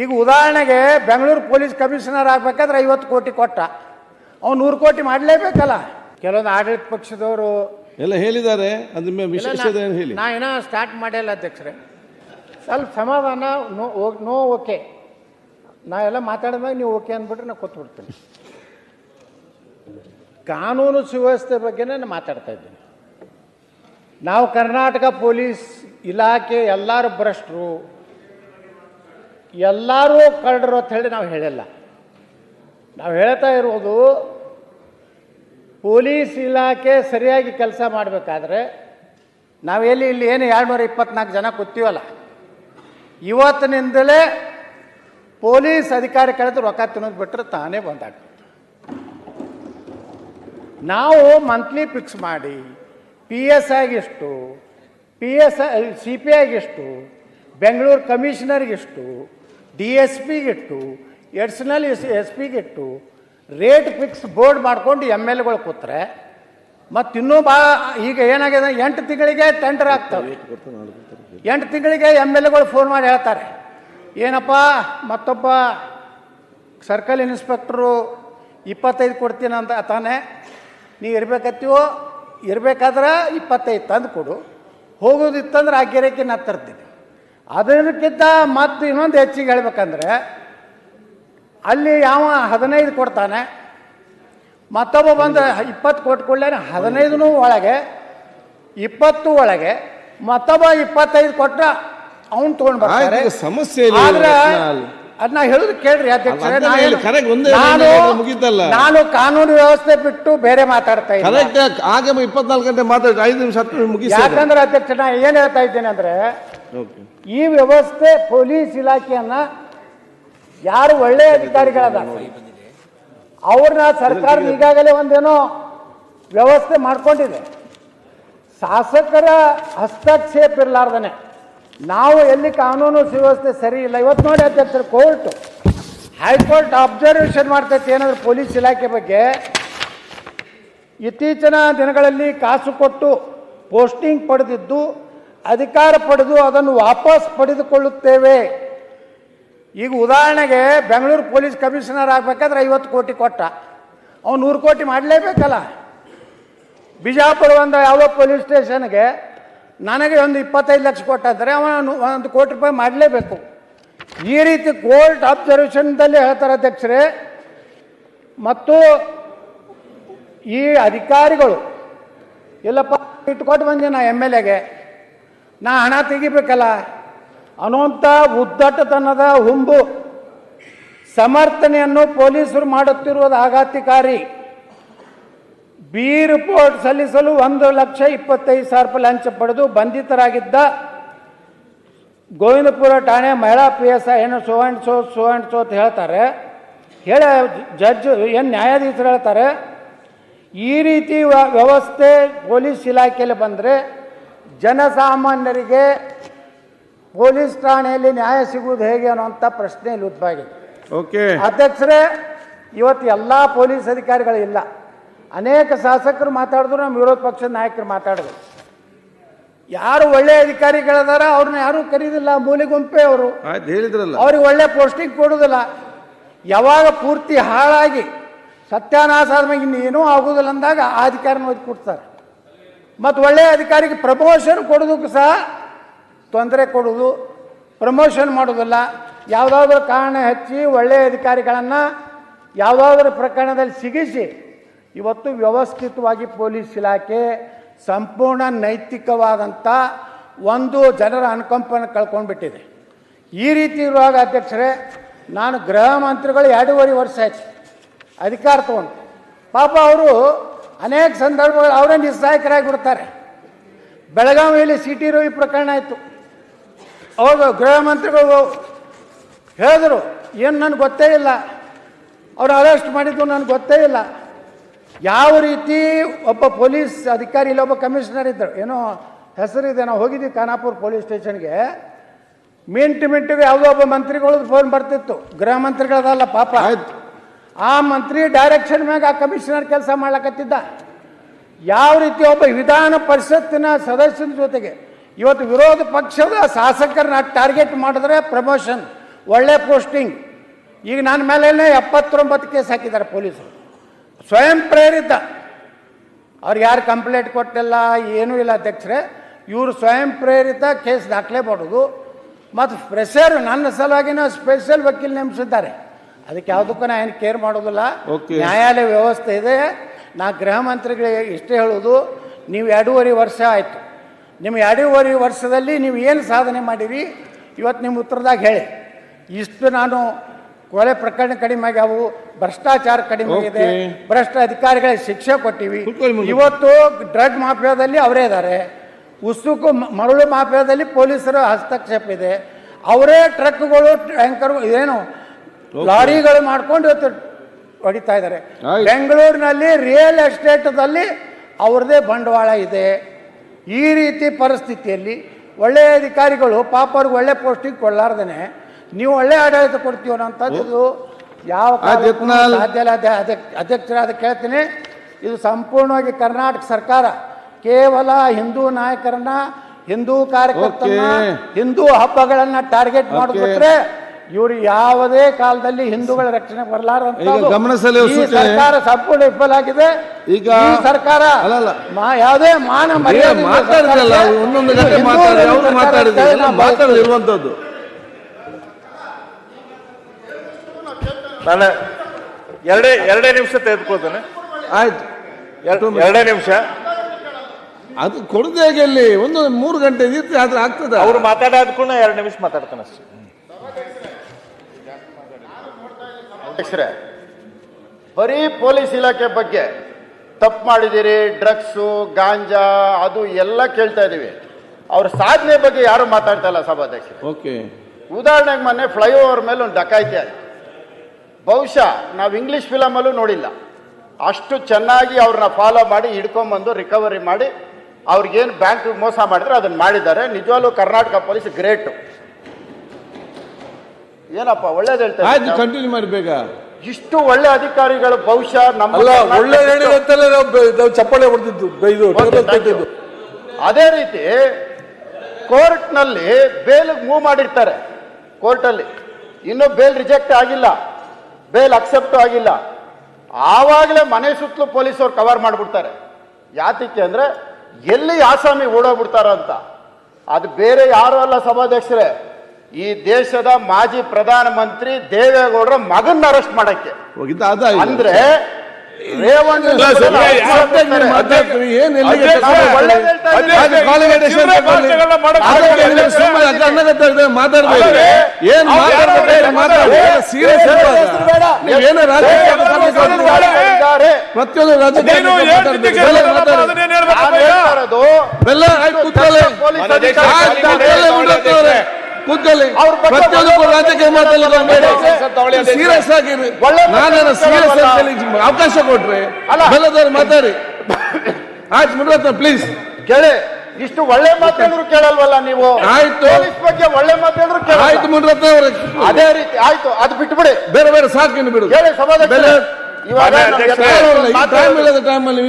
ಈಗ ಉದಾಹರಣೆಗೆ Bengaluru police commissioner ಆಗ್ಬೇಕಾದ್ರೆ ಐವತ್ತು ಕೋಟಿ ಕೊಟ್ಟ. ಅವ್ನು ನೂರು ಕೋಟಿ ಮಾಡಲೇಬೇಕಲ್ಲ? ಕೆಲವೊಂದು ಆಡಳಿತ ಪಕ್ಷದವರು ಎಲ್ಲ ಹೇಳಿದ್ದಾರೆ. ಅದ್ರ ವಿಶೇಷತೆ ಏನು ಹೇಳಿ? ನಾ ಏನೋ ಸ್ಟಾರ್ಟ್ ಮಾಡಿಲ್ಲ ಅಧ್ಯಕ್ಷರೇ. ಸ್ವಲ್ಪ ಸಮಾಧಾನ ನೋ ನೋ ಓಕೆ. ನಾ ಎಲ್ಲ ಮಾತಾಡಿದಾಗ ನೀವು ಓಕೆ ಅಂದ್ಬಿಟ್ರೆ ನಾ ಕೂತ್ಬಿಡ್ತೀನಿ. ಕಾನೂನು ಸುವ್ಯವಸ್ಥೆ ಬಗ್ಗೆನೇ ನಾನು ಮಾತಾಡ್ತಾ ಇದ್ದೀನಿ. ನಾವು ಕರ್ನಾಟಕ ಪೊಲೀಸ್ ಇಲಾಖೆ ಎಲ್ಲರೂ ಭ್ರಷ್ಟರು. ಎಲ್ಲರೂ ಕರಡರು ಅಂತ ಹೇಳಿ ನಾವು ಹೇಳಿಲ್ಲ. ನಾವು ಹೇಳ್ತಾ ಇರೋದು ಪೊಲೀಸ್ ಇಲಾಖೆ ಸರಿಯಾಗಿ ಕೆಲಸ ಮಾಡಬೇಕಾದ್ರೆ ನಾವೆಲ್ಲಿ ಇಲ್ಲಿ ಏನು ಎರಡು ನೂರ ಇಪ್ಪತ್ನಾಲ್ಕು ಜನ ಕೂತೀವಲ್ಲ. ಇವತ್ತಿನಿಂದಲೇ ಪೊಲೀಸ್ ಅಧಿಕಾರಿ ಕಳೆದು ರೊಕ್ಕ ತಿನ್ನೋದು ಬಿಟ್ಟರೆ ತಾನೇ ಬಂದಾಗ್ತದೆ. ನಾವು ಮಂತ್ಲಿ ಫಿಕ್ಸ್ ಮಾಡಿ ಪಿ ಎಸ್ ಆಗಿಷ್ಟು ಪಿ ಎಸ್ ಸಿ ಪಿ ಐಗಿಷ್ಟು ಬೆಂಗಳೂರು ಕಮಿಷನರ್ಗಿಷ್ಟು ಡಿ ಎಸ್ ಪಿಗಿಟ್ಟು ಎಡ್ಸ್ನಲ್ ಎಸ್ ಎಸ್ ಪಿಗಿಟ್ಟು ರೇಟ್ ಫಿಕ್ಸ್ ಬೋರ್ಡ್ ಮಾಡ್ಕೊಂಡು ಎಂ ಎಲ್ ಎಗಳು ಕೂತ್ರೆ, ಮತ್ತು ಇನ್ನೂ ಬಾ, ಈಗ ಏನಾಗಿದೆ, ಎಂಟು ತಿಂಗಳಿಗೆ ಟೆಂಡರ್ ಆಗ್ತವೆ. ಎಂಟು ತಿಂಗಳಿಗೆ ಎಂ ಎಲ್ ಎಗಳು ಫೋನ್ ಮಾಡಿ ಹೇಳ್ತಾರೆ. ಏನಪ್ಪ, ಮತ್ತೊಬ್ಬ ಸರ್ಕಲ್ ಇನ್ಸ್ಪೆಕ್ಟ್ರು ಇಪ್ಪತ್ತೈದು ಕೊಡ್ತೀನಿ ಅಂತ ತಾನೆ, ನೀ ಇರಬೇಕತ್ತೀವೋ, ಇರಬೇಕಾದ್ರೆ ಇಪ್ಪತ್ತೈದು ತಂದು ಕೊಡು. ಹೋಗೋದಿತ್ತಂದ್ರೆ ಆ ಗೆರೆಕಿನ ನಾ ಅದಕ್ಕಿಂತ ಮತ್ತು ಇನ್ನೊಂದು ಹೆಚ್ಚಿಗೆ ಹೇಳ್ಬೇಕಂದ್ರೆ ಅಲ್ಲಿ ಯಾವ ಹದಿನೈದು ಕೊಡ್ತಾನೆ ಮತ್ತೊಬ್ಬ ಬಂದು ಇಪ್ಪತ್ತು ಕೊಟ್ಟು ಕೂಡಲೇ ಹದಿನೈದನೂ ಒಳಗೆ ಇಪ್ಪತ್ತು ಒಳಗೆ ಮತ್ತೊಬ್ಬ ಇಪ್ಪತ್ತೈದು ಕೊಟ್ಟ ಅವ್ನು ತೊಗೊಂಡು ಬರ್ತಾರೆ. ಸಮಸ್ಯೆ ಇಲ್ಲ ಆದ್ರೆ ಅದನ್ನ ಹೇಳುದು ಕೇಳ್ರಿ ಅಧ್ಯಕ್ಷರೇ ನಾನು- ಕಾನೂನು ವ್ಯವಸ್ಥೆ ಬಿಟ್ಟು ಬೇರೆ ಮಾತಾಡ್ತಾ ಇದ್ದೀನಿ ಯಾಕಂದ್ರೆ ಅಧ್ಯಕ್ಷ ನಾ ಏನ್ ಹೇಳ್ತಾ ಇದ್ದೇನೆ ಅಂದ್ರೆ ಈ ವ್ಯವಸ್ಥೆ ಪೊಲೀಸ್ ಇಲಾಖೆಯನ್ನ ಯಾರು ಒಳ್ಳೆಯ ಅಧಿಕಾರಿಗಳದ ಅವ್ರನ್ನ ಸರ್ಕಾರ ಈಗಾಗಲೇ ಒಂದೇನೋ ವ್ಯವಸ್ಥೆ ಮಾಡ್ಕೊಂಡಿದೆ. ಶಾಸಕರ ಹಸ್ತಕ್ಷೇಪ ಇರಲಾರ್ದನೆ. ನಾವು ಎಲ್ಲಿ ಕಾನೂನು ಸುವ್ಯವಸ್ಥೆ ಸರಿ ಇಲ್ಲ. ಇವತ್ತು ನೋಡಿ ಅಧ್ಯಕ್ಷರು, ಕೋರ್ಟ್, ಹೈಕೋರ್ಟ್ ಅಬ್ಸರ್ವೇಷನ್ ಮಾಡ್ತೈತೆ ಏನಾದ್ರು ಪೊಲೀಸ್ ಇಲಾಖೆ ಬಗ್ಗೆ? ಇತ್ತೀಚಿನ ದಿನಗಳಲ್ಲಿ ಕಾಸು ಕೊಟ್ಟು ಪೋಸ್ಟಿಂಗ್ ಪಡೆದಿದ್ದು ಅಧಿಕಾರ ಪಡೆದು ಅದನ್ನು ವಾಪಸ್ ಪಡೆದುಕೊಳ್ಳುತ್ತೇವೆ. ಈಗ ಉದಾಹರಣೆಗೆ ಬೆಂಗಳೂರು ಪೊಲೀಸ್ ಕಮಿಷನರ್ ಆಗಬೇಕಾದ್ರೆ ಐವತ್ತು ಕೋಟಿ ಕೊಟ್ಟ. ಅವ್ನು ನೂರು ಕೋಟಿ ಮಾಡಲೇಬೇಕಲ್ಲ. ಬಿಜಾಪುರ ಒಂದು ಯಾವುದೋ ಪೊಲೀಸ್ ಸ್ಟೇಷನ್ಗೆ ನನಗೆ ಒಂದು ಇಪ್ಪತ್ತೈದು ಲಕ್ಷ ಕೊಟ್ಟಂದರೆ ಅವನು ಒಂದು ಕೋಟಿ ರೂಪಾಯಿ ಮಾಡಲೇಬೇಕು. ಈ ರೀತಿ ಕೋರ್ಟ್ ಅಬ್ಸರ್ವೇಷನ್ದಲ್ಲಿ ಹೇಳ್ತಾರೆ ಅಧ್ಯಕ್ಷರೇ, ಮತ್ತು ಈ ಅಧಿಕಾರಿಗಳು ಇಲ್ಲಪ್ಪ ಇಟ್ಕೊಟ್ಟು ಬಂದೆ ನಾ ಎಂ ಎಲ್ ಎಗೆ. ನಾ ಹಣ ತೆಗಿಬೇಕಲ್ಲ. ಅನ್ನುವಂಥ ಉದ್ದಟತನದ ಹುಂಬು ಸಮರ್ಥನೆಯನ್ನು ಪೊಲೀಸರು ಮಾಡುತ್ತಿರುವುದು ಆಘಾತಕಾರಿ. ಬಿ ರಿಪೋರ್ಟ್ ಸಲ್ಲಿಸಲು ಒಂದು ಲಕ್ಷ ಇಪ್ಪತ್ತೈದು ಸಾವಿರ ರೂಪಾಯಿ ಲಂಚ ಪಡೆದು ಬಂಧಿತರಾಗಿದ್ದ ಗೋವಿಂದಪುರ ಠಾಣೆ ಮಹಿಳಾ ಪಿ ಎಸ್ ಐ ಏನು so and so so so ಅಂತ ಹೇಳ್ತಾರೆ. ಹೇಳ, ಜಡ್ಜ್, ಏನು ನ್ಯಾಯಾಧೀಶರು ಹೇಳ್ತಾರೆ, ಈ ರೀತಿ ವ್ಯ- ವ್ಯವಸ್ಥೆ ಪೊಲೀಸ್ ಇಲಾಖೆಯಲ್ಲಿ ಬಂದರೆ ಜನಸಾಮಾನ್ಯರಿಗೆ ಪೊಲೀಸ್ ಠಾಣೆಯಲ್ಲಿ ನ್ಯಾಯ ಸಿಗುವುದು ಹೇಗೆ ಅನ್ನುವಂಥ ಪ್ರಶ್ನೆ ಇಲ್ಲಿ ಉದ್ಭವಾಗಿದೆ ಓಕೆ. ಅಧ್ಯಕ್ಷರೇ ಇವತ್ತು ಎಲ್ಲ ಪೊಲೀಸ್ ಅಧಿಕಾರಿಗಳು ಇಲ್ಲ. ಅನೇಕ ಶಾಸಕರು ಮಾತಾಡಿದ್ರು ನಮ್ಮ ವಿರೋಧ ಪಕ್ಷದ ನಾಯಕರು ಮಾತಾಡಿದ್ರು. ಯಾರು ಒಳ್ಳೆ ಅಧಿಕಾರಿಗಳದಾರ ಅವ್ರನ್ನ ಯಾರು ಕರೀದಿಲ್ಲ ಮೂಲೆ ಗುಂಪೆ ಅವರು. ಆಯ್ತು ಹೇಳಿದ್ರಲ್ಲ. ಅವ್ರಿಗೆ ಒಳ್ಳೆ ಪೋಸ್ಟಿಂಗ್ ಕೊಡೋದಿಲ್ಲ ಯಾವಾಗ ಪೂರ್ತಿ ಹಾಳಾಗಿ ಸತ್ಯಾನಾಶ ಆದ್ಮೇಲೆ ಇನ್ನೇನೂ ಆಗೋದಿಲ್ಲ ಅಂದಾಗ ಆ ಅಧಿಕಾರನ ಕೊಡ್ತಾರೆ ಮತ್ತು ಒಳ್ಳೆಯ ಅಧಿಕಾರಿಗೆ ಪ್ರಮೋಷನ್ ಕೊಡೋದಕ್ಕೂ ಸಹ ತೊಂದರೆ ಕೊಡೋದು ಪ್ರಮೋಷನ್ ಮಾಡೋದಿಲ್ಲ. ಯಾವುದಾದ್ರೂ ಕಾರಣ ಹಚ್ಚಿ ಒಳ್ಳೆಯ ಅಧಿಕಾರಿಗಳನ್ನು ಯಾವುದಾದ್ರೂ ಪ್ರಕರಣದಲ್ಲಿ ಸಿಗಿಸಿ, ಇವತ್ತು ವ್ಯವಸ್ಥಿತವಾಗಿ ಪೊಲೀಸ್ ಇಲಾಖೆ ಸಂಪೂರ್ಣ ನೈತಿಕವಾದಂಥ ಒಂದು ಜನರ ಅನುಕಂಪನ ಕಳ್ಕೊಂಡ್ಬಿಟ್ಟಿದೆ. ಈ ರೀತಿ ಇರುವಾಗ ಅಧ್ಯಕ್ಷರೇ, ನಾನು ಗೃಹ ಮಂತ್ರಿಗಳು ಎರಡೂವರೆ ವರ್ಷ ಆಯ್ತು, ಅಧಿಕಾರ ತಗೊಂಡು. ಪಾಪ ಅವರು ಅನೇಕ ಸಂದರ್ಭಗಳು ಅವರೇ ನಿಸ್ಸಹಾಯಕರಾಗಿ ಬಿಡ್ತಾರೆ ಬೆಳಗಾವಿಯಲ್ಲಿ ಸಿ ಟಿ ರವಿ ಪ್ರಕರಣ ಆಯಿತು. ಅವಾಗ ಗೃಹ ಮಂತ್ರಿಗಳು ಹೇಳಿದ್ರು, ಏನು ನನಗೆ ಗೊತ್ತೇ ಇಲ್ಲ. ಅವ್ರು ಅರೆಸ್ಟ್ ಮಾಡಿದ್ದು ನನಗೆ ಗೊತ್ತೇ ಇಲ್ಲ. ಯಾವ ರೀತಿ ಒಬ್ಬ ಪೊಲೀಸ್ ಅಧಿಕಾರಿ ಇಲ್ಲ, ಒಬ್ಬ ಕಮಿಷನರ್ ಇದ್ದರು. ಏನೋ ಹೆಸರಿದೆ, ನಾವು ಹೋಗಿದ್ವಿ ಖಾನಾಪುರ ಪೊಲೀಸ್ ಸ್ಟೇಷನ್ಗೆ. ಮಿಂಟು ಮಿಂಟಿಗೆ ಯಾವುದೋ ಒಬ್ಬ ಮಂತ್ರಿಗಳದ್ದು ಫೋನ್ ಬರ್ತಿತ್ತು. ಗೃಹ ಮಂತ್ರಿಗಳದಲ್ಲ ಪಾಪ. ಆಯ್ತು. ಆ ಮಂತ್ರಿ ಡೈರೆಕ್ಷನ್ ಮ್ಯಾಗ ಆ ಕಮಿಷನರ್ ಕೆಲಸ ಮಾಡ್ಲಕತ್ತಿದ್ದ. ಯಾವ ರೀತಿ ಒಬ್ಬ ವಿಧಾನ ಪರಿಷತ್ತಿನ ಸದಸ್ಯನ ಜೊತೆಗೆ ಇವತ್ತು ವಿರೋಧ ಪಕ್ಷದ ಶಾಸಕರನ್ನ ಟಾರ್ಗೆಟ್ ಮಾಡಿದ್ರೆ ಪ್ರಮೋಷನ್ ಒಳ್ಳೆ ಪೋಸ್ಟಿಂಗ್ ಈಗ ನನ್ನ ಮೇಲೆ ಎಪ್ಪತ್ತೊಂಬತ್ತು ಕೇಸ್ ಹಾಕಿದ್ದಾರೆ ಪೊಲೀಸರು. ಸ್ವಯಂ ಪ್ರೇರಿತ. ಅವ್ರು ಯಾರು ಕಂಪ್ಲೇಂಟ್ ಕೊಟ್ಟಿಲ್ಲ, ಏನೂ ಇಲ್ಲ ಅಧ್ಯಕ್ಷರೇ. ಇವರು ಸ್ವಯಂ ಪ್ರೇರಿತ ಕೇಸ್ ದಾಖಲೆ ಮಾಡೋದು. ಮತ್ತು ಪ್ರೆಷರ್ ನನ್ನ ಸಲುವಾಗಿನ ಸ್ಪೆಷಲ್ ವಕೀಲ್ ನೇಮಿಸಿದ್ದಾರೆ. ಅದಕ್ಕೆ ಯಾವುದಕ್ಕೂ ನಾ ಏನು ಕೇರ್ ಮಾಡೋದಿಲ್ಲ. ನ್ಯಾಯಾಲಯ ವ್ಯವಸ್ಥೆ ಇದೆ. ನಾ ಗೃಹ ಮಂತ್ರಿಗಳಿಗೆ ಇಷ್ಟೇ ಹೇಳೋದು ನೀವು ಎರಡೂವರೆ ವರ್ಷ ಆಯಿತು. ನಿಮ್ಮ ಎರಡೂವರೆ ವರ್ಷದಲ್ಲಿ ನೀವು ಏನು ಸಾಧನೆ ಮಾಡಿರಿ ಇವತ್ತು ನಿಮ್ಮ ಉತ್ತರದಾಗ ಹೇಳಿ. ಇಷ್ಟು ನಾನು ಕೊಲೆ ಪ್ರಕರಣ ಕಡಿಮೆ ಆಗ್ಯಾವು ಭ್ರಷ್ಟಾಚಾರ ಕಡಿಮೆ ಆಗಿದೆ. ಭ್ರಷ್ಟ ಅಧಿಕಾರಿಗಳಿಗೆ ಶಿಕ್ಷೆ ಕೊಟ್ಟಿವಿ. ಇವತ್ತು ಡ್ರಗ್ ಮಾಫಿಯಾದಲ್ಲಿ ಅವರೇ ಇದ್ದಾರೆ. ಉಸುಕು ಮರಳು ಮಾಫಿಯಾದಲ್ಲಿ ಪೊಲೀಸರ ಹಸ್ತಕ್ಷೇಪ ಇದೆ. ಅವರೇ ಟ್ರಕ್ಗಳು ಟ್ಯಾಂಕರ್ ಏನು ಲಾರಿಗಳು ಮಾಡ್ಕೊಂಡು ಇವತ್ತು ಹೊಡಿತಾ ಇದ್ದಾರೆ. ಬೆಂಗಳೂರಿನಲ್ಲಿ ರಿಯಲ್ ಎಸ್ಟೇಟ್ದಲ್ಲಿ ಅವ್ರದ್ದೇ ಬಂಡವಾಳ ಇದೆ. ಈ ರೀತಿ ಪರಿಸ್ಥಿತಿಯಲ್ಲಿ ಒಳ್ಳೆಯ ಅಧಿಕಾರಿಗಳು ಪಾಪ ಅವ್ರಿಗೆ ಒಳ್ಳೆ ಪೋಸ್ಟಿಂಗ್ ಕೊಡಲಾರ್ದೇನೆ. ನೀವು ಒಳ್ಳೆ ಆಡಳಿತ ಕೊಡ್ತೀವಿ ಅನ್ನೋಂಥದ್ದು ಯಾವ. ಸಾಧ್ಯ ಇಲ್ಲ. ಅಧ್ಯ- ಅಧ್ಯ- ಅಧ್ಯಕ್ಷರಾದ ಕೇಳ್ತೀನಿ. ಇದು ಸಂಪೂರ್ಣವಾಗಿ ಕರ್ನಾಟಕ ಸರ್ಕಾರ. ಕೇವಲ ಹಿಂದೂ ನಾಯಕರನ್ನ ಹಿಂದೂ ಕಾರ್ಯಕರ್ತರನ್ನ ಹಿಂದೂ ಹಬ್ಬಗಳನ್ನ ಟಾರ್ಗೆಟ್ Okay. ಇವರು ಯಾವುದೇ ಕಾಲದಲ್ಲಿ ಹಿಂದೂಗಳ ರಕ್ಷಣೆ ಬರಲಾರಂತ ಈಗ ಗಮನ ಸೆಳೆಯುವ ಸರ್ಕಾರ ಸಂಪೂರ್ಣ ವಿಫಲ ಆಗಿದೆ. ಈಗ ಈ ಸರ್ಕಾರ ಅಲ್ಲಲ್ಲ. ಮಾ ಯಾವುದೇ ಮಾನ. ಮಾತಾಡಿರುವಂತದ್ದು ನಾನು ಎರಡೇ ಎರಡೇ ನಿಮಿಷ ತೆಗೆದುಕೊಳ್ತೇನೆ. ಆಯ್ತು. ಎರ್- ಎರಡೇ ನಿಮಿಷ. ಅದು ಕೊಡದೆ ಹೇಗೆ ಇಲ್ಲಿ? ಒಂದು ಮೂರು ಗಂಟೆ ಇರ್ತಿ ಆದ್ರೆ ಆಗ್ತದೆ? ಅವ್ರು ಮಾತಾಡಾದ ಕೂಡ ಎರಡು ನಿಮಿಷ ಮಾತಾಡ್ತಾನೆ ಅಷ್ಟೇ. ಅಧ್ಯಕ್ಷರೇ ಬರೀ ಪೊಲೀಸ್ ಇಲಾಖೆ ಬಗ್ಗೆ ತಪ್ಪು ಮಾಡಿದ್ದೀರಿ ಡ್ರಗ್ಸು ಗಾಂಜಾ ಅದು ಎಲ್ಲ ಕೇಳ್ತಾ ಇದ್ದೀವಿ. ಅವ್ರ ಸಾಧನೆ ಬಗ್ಗೆ ಯಾರು ಮಾತಾಡ್ತಾ ಇಲ್ಲ ಸಭಾಧ್ಯಕ್ಷ ಓಕೆ. ಉದಾಹರಣೆಗೆ ಮೊನ್ನೆ ಫ್ಲೈಓವರ್ ಮೇಲೆ ಒಂದು ಡಕಾಯಿತಿ ಆಯ್ತು. ಬಹುಶಃ ನಾವು ಇಂಗ್ಲೀಷ್ ಫಿಲಮಲ್ಲೂ ನೋಡಿಲ್ಲ. ಅಷ್ಟು ಚೆನ್ನಾಗಿ ಅವ್ರನ್ನ ಫಾಲೋ ಮಾಡಿ ಹಿಡ್ಕೊಂಬಂದು ರಿಕವರಿ ಮಾಡಿ ಅವ್ರಿಗೇನು ಬ್ಯಾಂಕ್ ಮೋಸ ಮಾಡಿದ್ರೆ ಅದನ್ನು ಮಾಡಿದ್ದಾರೆ. ನಿಜವಾಗ್ಲೂ ಕರ್ನಾಟಕ ಪೊಲೀಸ್ ಗ್ರೇಟು. ಏನಪ್ಪ ಒಳ್ಳೇದು ಹೇಳ್ತಾ ಆಯ್ತು? ಕಂಟಿನ್ಯೂ ಮಾಡಿ ಬೇಗ. ಇಷ್ಟು ಒಳ್ಳೆ ಅಧಿಕಾರಿಗಳು ಬಹುಶಃ ನಮ್ಮ ಅಲ್ಲ ಒಳ್ಳೆ ನಾವು ಬೆ- ನಾವು ಚಪ್ಪಾಳೆ ಹೊಡೆದಿದ್ದು ಇದು ಟೇಬಲ್ ತಟ್ಟಿದ್ದು ಅದೇ ರೀತಿ ಕೋರ್ಟ್ನಲ್ಲಿ ಬೇಲ್ ಮೂವ್ ಮಾಡಿರ್ತಾರೆ ಕೋರ್ಟಲ್ಲಿ. ಇನ್ನೂ ಬೇಲ್ ರಿಜೆಕ್ಟ್ ಆಗಿಲ್ಲ ಬೇಲ್ ಅಕ್ಸೆಪ್ಟ್ ಆಗಿಲ್ಲ. ಆವಾಗಲೇ ಮನೆ ಸುತ್ತಲೂ ಪೊಲೀಸರು ಕವರ್ ಮಾಡಿಬಿಡ್ತಾರೆ. ಯಾತಕ್ಕೆ ಅಂದ್ರೆ ಎಲ್ಲಿ ಆಸಾಮಿ ಓಡೋಗ್ಬಿಡ್ತಾರ ಅಂತ ಅದು ಬೇರೆ ಯಾರು ಅಲ್ಲ ಸಭಾಧ್ಯಕ್ಷರೇ. ಈ ದೇಶದ ಮಾಜಿ ಪ್ರಧಾನಮಂತ್ರಿ ದೇವೇಗೌಡರ ಮಗನ್ನ ಅರೆಸ್ಟ್ ಮಾಡಕ್ಕೆ. ಹೋಗಿದ್ದ ಅಂದ್ರೆ ರೇವಣ್ಣ ಏನ್. ಪ್ರತಿಯೊಂದು ರಾಜಕೀಯ ನೀನು ಏನ್ ಮಾತಾಡ್ಬೇಕು. ನಿಜಕ್ಕೆ ಬೆಲ್ಲ ಹೇಳೋದಪ್ಪ, ಮಾತಾಡಿ. ಅದನ್ನೇನ್ ಹೇಳ್ಬೇಕಪ್ಪ ನಾನು ಈಗ? ಹೇಳ್ತಾ ಇರೋದು ಬೆಲ್ಲ ಆಯ್ತು ಕೂತ್ಕೊಳ್ಳಿ ಪೊಲೀಸ್ ಮನೆ ದೇಶ ಅಧಿಕಾರಿ- ಆಯ್ತು, ಕೂತ್ಕೊಳ್ಳಿ, ಉಂಡತ್ತವ್ರೆ. ಕೂತ್ಕೊಳ್ಳಿ ಅವ್ರ ಬಗ್ಗೆ ಪ್ರತಿಯೊಂದು ರಾಜಕೀಯ ಮಾತಾಡಬೇಡಿ ಸೀರಿಯಸ್ ಆಗಿ ನಾನು ಸೀರಿಯಸ್ ಆಗಿ ಅವಕಾಶ ಕೊಟ್ರಿ ಅಲ್ಲ. ಬೆಲ್ಲದವ್ರು ಮಾತಾಡಿ ಆಯ್ತು ಮುಡ್ರತ್ನ ಪ್ಲೀಸ್ ಕೇಳಿ ಇಷ್ಟು ಒಳ್ಳೆ ಮಾತಾಡಿದ್ರು ಕೇಳಲ್ವಲ್ಲ ನೀವು ಆಯ್ತು. ಬಗ್ಗೆ ಒಳ್ಳೆ ಮಾತಾಡಿದ್ರು ಆಯ್ತು ಮುಂದ್ರತ್ನ ಅವ್ರೆ ಅದೇ ರೀತಿ ಆಯ್ತು ಅದು ಬಿಟ್ಬಿಡಿ ಬೇರೆ ಬೇರೆ ಸಾಕು ಬಿಡು ಹೇಳಿ ಸಭಾಧ್ಯಕ್ಷರೇ ಬೆಲ್ಲ ಇವಾಗ ಟೈಮ್ ಅಲ್ಲಿ ಇಲ್ಲದ ಟೈಮಲ್ಲಿ